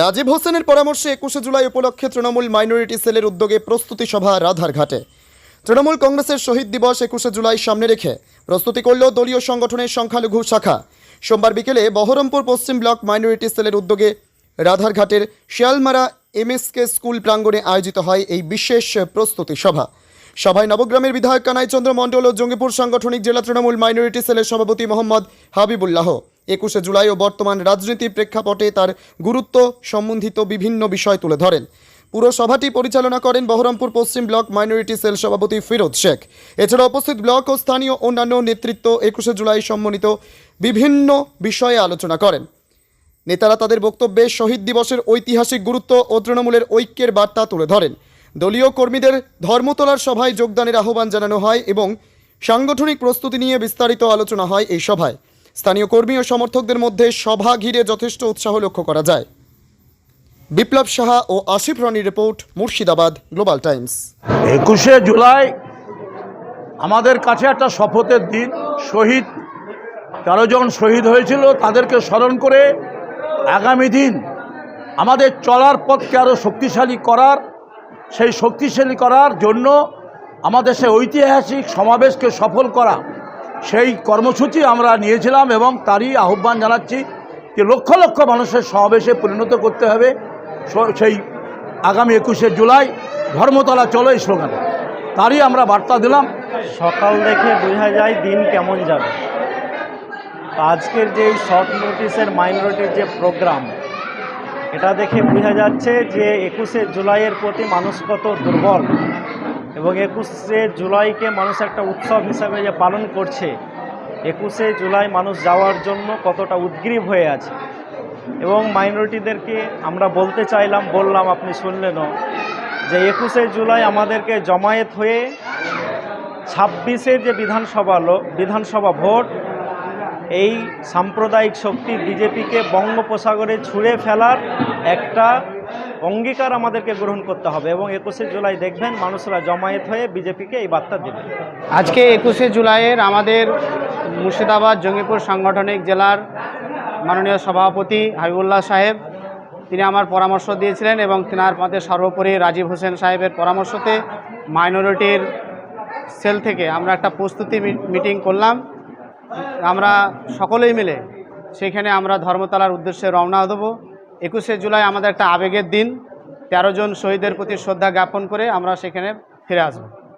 রাজীব হোসেনের পরামর্শে একুশে জুলাই উপলক্ষে তৃণমূল মাইনরিটি সেলের উদ্যোগে প্রস্তুতি সভা রাধারঘাটে তৃণমূল কংগ্রেসের শহীদ দিবস একুশে জুলাই সামনে রেখে প্রস্তুতি করল দলীয় সংগঠনের সংখ্যালঘু শাখা। সোমবার বিকেলে বহরমপুর পশ্চিম ব্লক মাইনরিটি সেলের উদ্যোগে রাধারঘাটের শিয়ালমারা এমএসকে স্কুল প্রাঙ্গণে আয়োজিত হয় এই বিশেষ প্রস্তুতি সভা। সভায় নবগ্রামের বিধায়ক কানাইচন্দ্র মণ্ডল ও জঙ্গিপুর সাংগঠনিক জেলা তৃণমূল মাইনরিটি সেলের সভাপতি মোহাম্মদ হাবিবুল্লাহ। একুশে জুলাই ও বর্তমান রাজনীতির প্রেক্ষাপটে তার গুরুত্ব সম্বন্ধিত বিভিন্ন বিষয় তুলে ধরেন। পুরো সভাটি পরিচালনা করেন বহরমপুর পশ্চিম ব্লক মাইনরিটি সেল সভাপতি ফিরোজ শেখ। এছাড়া উপস্থিত ব্লক ও স্থানীয় অন্যান্য নেতৃত্ব একুশে জুলাই সম্মানিত বিভিন্ন বিষয়ে আলোচনা করেন। নেতারা তাদের বক্তব্যে শহীদ দিবসের ঐতিহাসিক গুরুত্ব ও তৃণমূলের ঐক্যের বার্তা তুলে ধরেন। দলীয় কর্মীদের ধর্মতলার সভায় যোগদানের আহ্বান জানানো হয় এবং সাংগঠনিক প্রস্তুতি নিয়ে বিস্তারিত আলোচনা হয় এই সভায়। স্থানীয় কর্মী ও সমর্থকদের মধ্যে সভা ঘিরে যথেষ্ট উৎসাহ লক্ষ্য করা যায়। বিপ্লব সাহা ও আসিফ রনির রিপোর্ট, মুর্শিদাবাদ, গ্লোবাল টাইমস। একুশে জুলাই আমাদের কাছে একটা শপথের দিন। শহীদ, তেরো জন শহীদ হয়েছিল, তাদেরকে স্মরণ করে আগামী দিন আমাদের চলার পথকে আরও শক্তিশালী করার, সেই শক্তিশালী করার জন্য আমাদের সেই ঐতিহাসিক সমাবেশকে সফল করা সেই কর্মসূচি আমরা নিয়েছিলাম এবং তারই আহ্বান জানাচ্ছি যে লক্ষ লক্ষ মানুষের সমাবেশে পরিণত করতে হবে। সেই আগামী একুশে জুলাই ধর্মতলা চলো এই স্লোগানে। তারই আমরা বার্তা দিলাম। সকাল দেখে বোঝা যায় দিন কেমন যাবে। আজকের যে শর্ট নোটিসের মাইনরিটির যে প্রোগ্রাম এটা দেখে বোঝা যাচ্ছে যে একুশে জুলাইয়ের প্রতি মানুষ কত দুর্বল। এবং একুশে জুলাইকে মানুষ একটা উৎসব হিসাবে যে পালন করছে, একুশে জুলাই মানুষ যাওয়ার জন্য কতটা উদ্গ্রীব হয়ে আছে। এবং মাইনরিটিদেরকে আমরা বলতে চাইলাম, বললাম, আপনি শুনলেনও যে একুশে জুলাই আমাদেরকে জমায়েত হয়ে ছাব্বিশে যে বিধানসভা বিধানসভা ভোট, এই সাম্প্রদায়িক শক্তি বিজেপিকে বঙ্গোপসাগরে ছুঁড়ে ফেলার একটা অঙ্গীকার আমাদেরকে গ্রহণ করতে হবে এবং একুশে জুলাই দেখবেন মানুষরা জমায়েত হয়ে বিজেপিকে এই বার্তা দেবে। আজকে একুশে জুলাইয়ের আমাদের মুর্শিদাবাদ জঙ্গিপুর সাংগঠনিক জেলার মাননীয় সভাপতি হাবিবুল্লাহ সাহেব, তিনি আমার পরামর্শ দিয়েছিলেন এবং তিনার মধ্যে সর্বোপরি রাজীব হোসেন সাহেবের পরামর্শতে মাইনরিটির সেল থেকে আমরা একটা প্রস্তুতি মিটিং করলাম। আমরা সকলেই মিলে সেখানে আমরা ধর্মতলার উদ্দেশ্যে রওনা দেবো। একুশে জুলাই আমাদের একটা আবেগের দিন। তেরো জন শহীদের প্রতি শ্রদ্ধা জ্ঞাপন করে আমরা সেখানে ফিরে আসব।